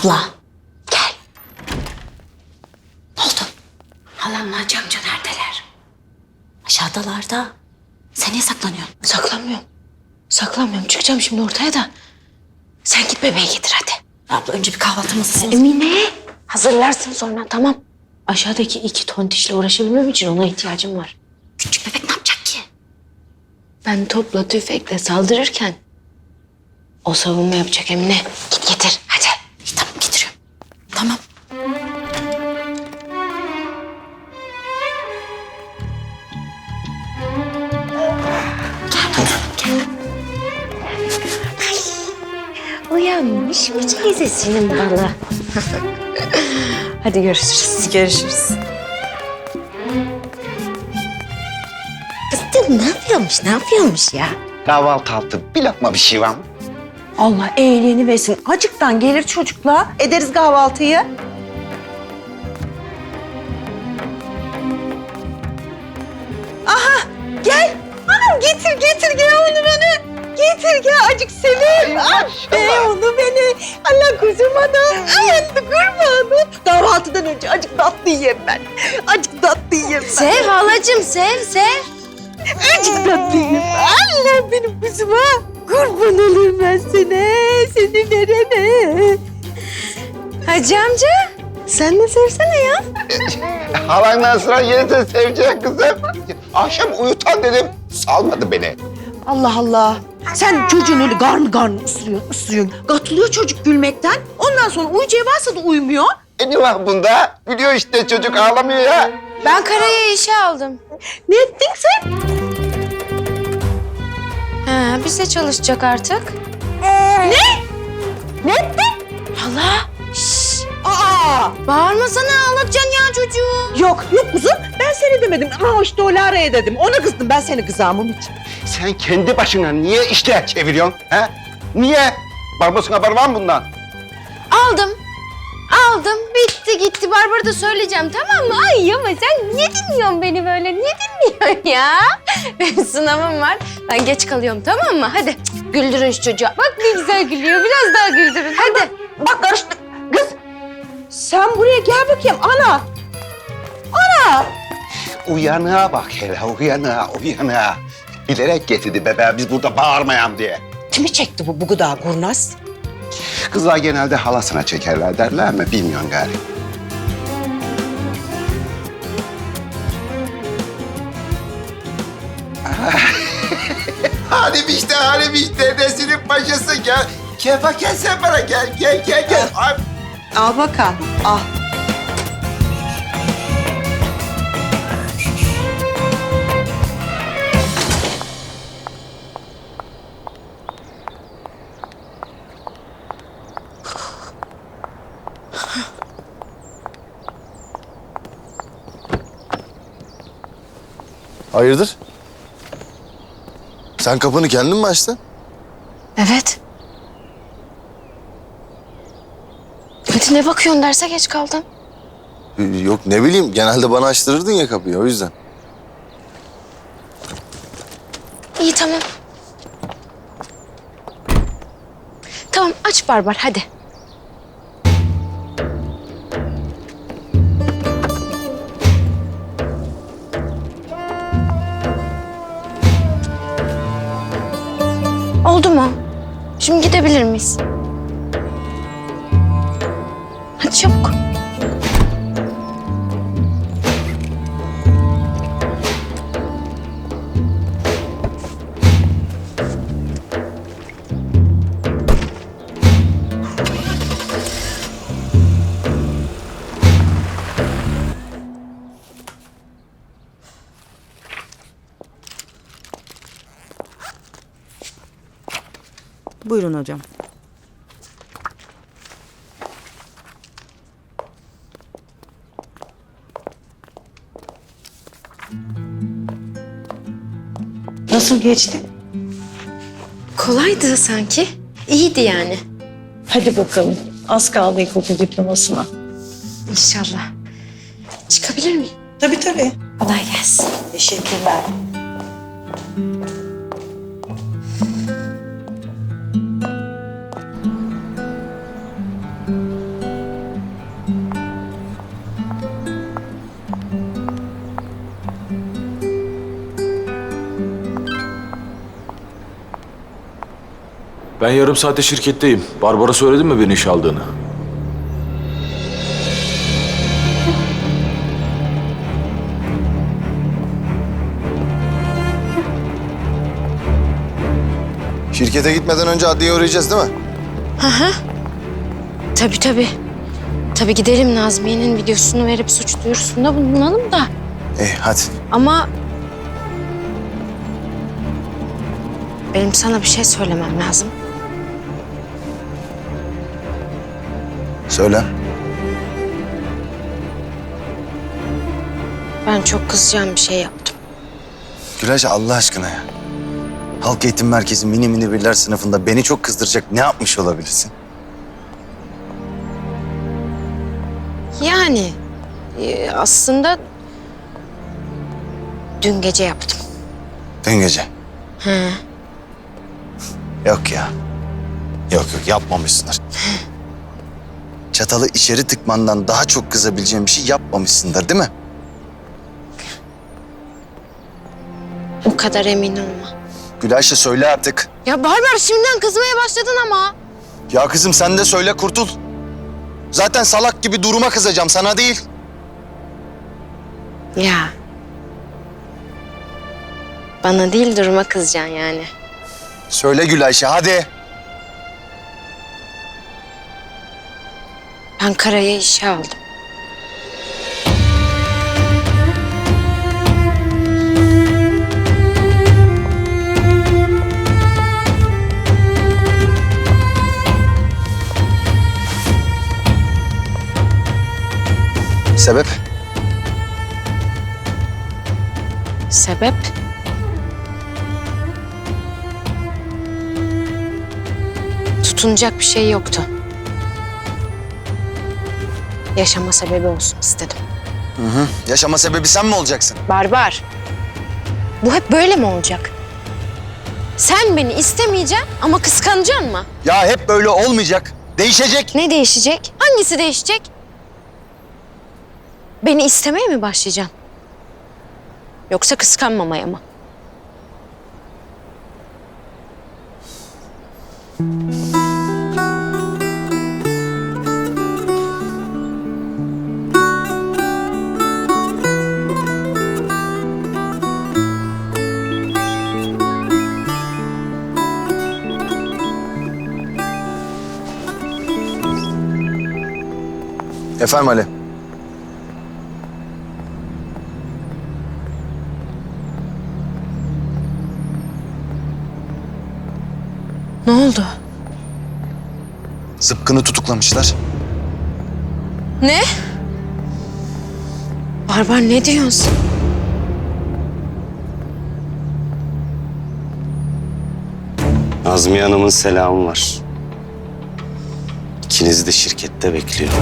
Abla gel. Ne oldu? Halamla amca neredeler? Aşağıdalar da. Sen niye saklanıyorsun? Saklanmıyorum. Saklanmıyorum. Çıkacağım şimdi ortaya da. Sen git bebeği getir hadi. Abla önce bir kahvaltımızı Emine. Hazırlarsın sonra tamam. Aşağıdaki iki tontişle uğraşabilmem için ona ihtiyacım var. Küçük bebek ne yapacak ki? Ben topla tüfekle saldırırken o savunma yapacak Emine. Git getir hadi. Tamam. Gel gel. Uyanmış mı teyzesinin balı? hadi görüşürüz. Görüşürüz. Kızım ne yapıyormuş ne yapıyormuş ya? Kahvaltı altı bir lokma bir şey var mı? Allah iyiliğini versin. Acıktan gelir çocukla. Ederiz kahvaltıyı. Aha gel. Anam getir getir gel onu bana. Getir gel acık seveyim. Ah be onu beni. Allah kuzuma da. Ay kurbanı. Kahvaltıdan önce acık tatlı yiyeyim ben. Acık tatlı yiyeyim ben. Sev halacığım sev sev. Acık tatlı yiyeyim. Allah benim kuzuma. Kurban olurum ben sana. Seni verene. Hacı amca sen de sevsene ya. Halandan sıra yeniden sevecek kızım. Akşam uyutan dedim. Salmadı beni. Allah Allah. Sen çocuğun öyle garnı garnı ısırıyorsun, ısırıyorsun. Katılıyor çocuk gülmekten. Ondan sonra uyuyacağı varsa da uyumuyor. E ne var bunda? Gülüyor işte çocuk ağlamıyor ya. Ben Kara'ya işe aldım. Ne ettin sen? Ha, bize çalışacak artık. Ne ettin? Hala. Şşş. Aa! Bağırmasana ağlatacaksın ya çocuğu. Yok yok kuzum ben seni demedim. Ama işte o Lara'ya dedim. Ona kızdım ben seni kızamam için. Sen kendi başına niye işler çeviriyorsun? He? Niye? Barbos'un haberi var mı bundan? Aldım. Aldım. Bitti gitti. Barbara da söyleyeceğim tamam mı? Ay ama sen niye dinliyorsun beni böyle? Niye dinliyorsun ya? Benim sınavım var. Ben geç kalıyorum tamam mı? Hadi cık, güldürün şu çocuğa. Bak ne güzel gülüyor. Biraz daha güldürün. Hadi. Bak karıştı. Kız sen buraya gel bakayım ana. Ana. Uyanığa bak hele uyanığa uyanığa. Bilerek getirdi bebeği biz burada bağırmayalım diye. Kimi çekti bu bu gıda kurnaz? Kızlar genelde halasına çekerler derler mi bilmiyorum gari. Halim işte halim işte nesinin paşası gel. Kefa gel sen bana gel gel gel gel. Ay, Al bakalım al. Hayırdır? Sen kapını kendin mi açtın? Evet. Hadi ne bakıyorsun derse geç kaldın. Ee, Yok ne bileyim genelde bana açtırırdın ya kapıyı o yüzden. İyi tamam. Tamam aç Barbar hadi. Mu? Şimdi gidebilir miyiz? Hadi çabuk. Buyurun hocam. Nasıl geçti? Kolaydı sanki. İyiydi yani. Hadi bakalım. Az kaldı ilkokul diplomasına. İnşallah. Çıkabilir miyim? Tabii tabii. Kolay gelsin. Teşekkürler. Ben yarım saate şirketteyim. Barbara söyledin mi beni işe aldığını? Şirkete gitmeden önce adliyeye uğrayacağız değil mi? Tabii tabii. Tabii gidelim Nazmiye'nin videosunu verip suç duyurusunda bulunalım da. İyi hadi. Ama... Benim sana bir şey söylemem lazım. Söyle. Ben çok kızacağım bir şey yaptım. Gülayşe Allah aşkına ya. Halk Eğitim Merkezi mini mini birler sınıfında beni çok kızdıracak ne yapmış olabilirsin? Yani e, aslında dün gece yaptım. Dün gece. Hı. Yok ya. Yok yok yapmamışsındır. Çatalı içeri tıkmandan daha çok kızabileceğim bir şey yapmamışsındır değil mi? O kadar emin olma. Gülayşe söyle artık. Ya Barbar şimdiden kızmaya başladın ama. Ya kızım sen de söyle kurtul. Zaten salak gibi duruma kızacağım sana değil. Ya. Bana değil duruma kızacaksın yani. Söyle Gülayşe hadi. Ben Kara'ya işe aldım. Sebep? Sebep? Tutunacak bir şey yoktu. Yaşama sebebi olsun istedim. Yaşama sebebi sen mi olacaksın? Barbar. Bu hep böyle mi olacak? Sen beni istemeyeceksin ama kıskanacaksın mı? Ya hep böyle olmayacak. Değişecek. Ne değişecek? Hangisi değişecek? Beni istemeye mi başlayacaksın? Yoksa kıskanmamaya mı? Efendim Ali. Ne oldu? Zıpkını tutuklamışlar. Ne? Barbar ne diyorsun? Nazmiye Hanım'ın selamı var. İkinizi de şirkette bekliyor.